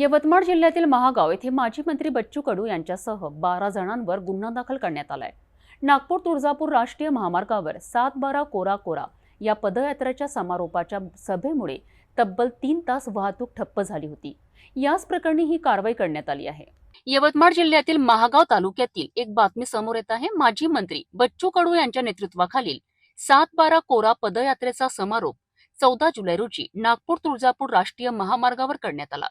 यवतमाळ जिल्ह्यातील महागाव येथे माजी मंत्री बच्चू कडू यांच्यासह बारा जणांवर गुन्हा दाखल करण्यात आलाय. नागपूर तुळजापूर राष्ट्रीय महामार्गावर सात बारा कोरा कोरा या पदयात्रेच्या समारोपाच्या सभेमुळे तब्बल तीन तास वाहतूक ठप्प झाली होती. याच प्रकरणी ही कारवाई करण्यात आली आहे. यवतमाळ जिल्ह्यातील महागाव तालुक्यातील एक बातमी समोर येत आहे. माजी मंत्री बच्चू कडू यांच्या नेतृत्वाखालील सात बारा कोरा पदयात्रेचा समारोप चौदा जुलै रोजी नागपूर तुळजापूर राष्ट्रीय महामार्गावर करण्यात आला.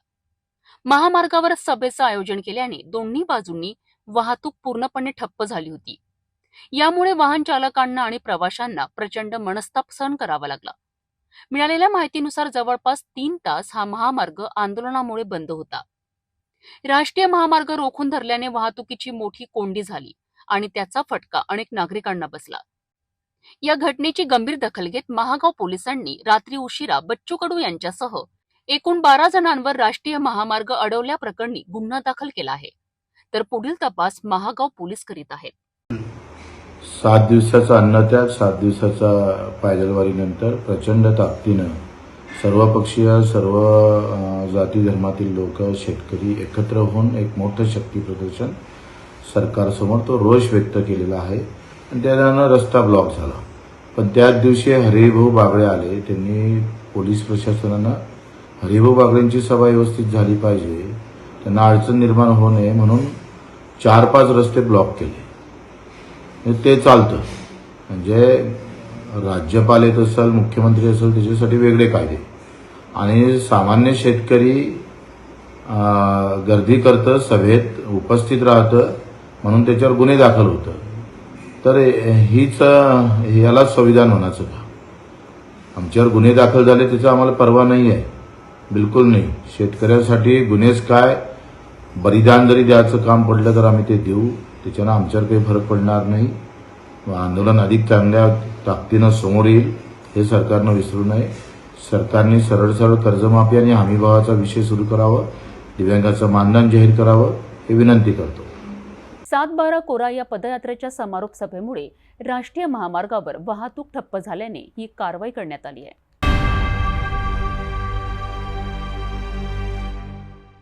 महामार्गावर सभेचं आयोजन केल्याने दोन्ही बाजूंनी वाहतूक पूर्णपणे ठप्प झाली होती. यामुळे वाहन चालकांना आणि प्रवाशांना प्रचंड मनस्ताप सहन करावा लागला. मिळालेल्या माहितीनुसार जवळपास तीन तास हा महामार्ग आंदोलनामुळे बंद होता. राष्ट्रीय महामार्ग रोखून धरल्याने वाहतुकीची मोठी कोंडी झाली आणि त्याचा फटका अनेक नागरिकांना बसला. या घटनेची गंभीर दखल घेत महागाव पोलिसांनी रात्री उशिरा बच्चू कडू यांच्यासह एकूण बारा जणांवर राष्ट्रीय महामार्ग अडवल्याप्रकरणी गुन्हा दाखल केला आहे. तर पुढील तपास महागाव पोलीस करीत आहेत. सात दिवसाचा अन्नत्याग सात दिवसाचा पायदलवारीनंतर प्रचंड ताकदीनं सर्वपक्षीय सर्व जाती धर्मातील लोक शेतकरी एकत्र होऊन एक मोठं शक्ती प्रदर्शन सरकारसमोर तो रोष व्यक्त केलेला आहे. आणि त्यानं रस्ता ब्लॉक झाला. पण त्याच दिवशी हरिभाऊ बागडे आले. त्यांनी पोलीस प्रशासनानं हरिभाऊ बागरेंची सभा व्यवस्थित झाली पाहिजे. त्यांना अडचण निर्माण होऊ नये म्हणून चार पाच रस्ते ब्लॉक केले. ते चालतं. म्हणजे राज्यपाल येत असेल मुख्यमंत्री असेल त्याच्यासाठी वेगळे कायदे. आणि सामान्य शेतकरी गर्दी करतं सभेत उपस्थित राहतं म्हणून त्याच्यावर गुन्हे दाखल होतं. तर हीच अं, याला संविधान म्हणायचं का? आमच्यावर गुन्हे दाखल झाले त्याचा आम्हाला परवा नाही आहे बिलकुल नाही. शेतकऱ्यांसाठी गुन्हेच काय? बलिदान जरी द्यायचं काम पडलं तर आम्ही ते देऊ. त्याच्यानं आमच्यावर काही फरक पडणार नाही. आंदोलन अधिक चांगल्या ताकदीनं समोर येईल हे सरकारनं विसरू नये. सरकारने सरळ सरळ कर्जमाफी आणि हमीभावाचा विषय सुरू करावा. दिव्यांगाचं मानधन जाहीर करावं हे विनंती करतो. सात बारा कोरा या पदयात्रेच्या समारोप सभेमुळे राष्ट्रीय महामार्गावर वाहतूक ठप्प झाल्याने ही कारवाई करण्यात आली आहे.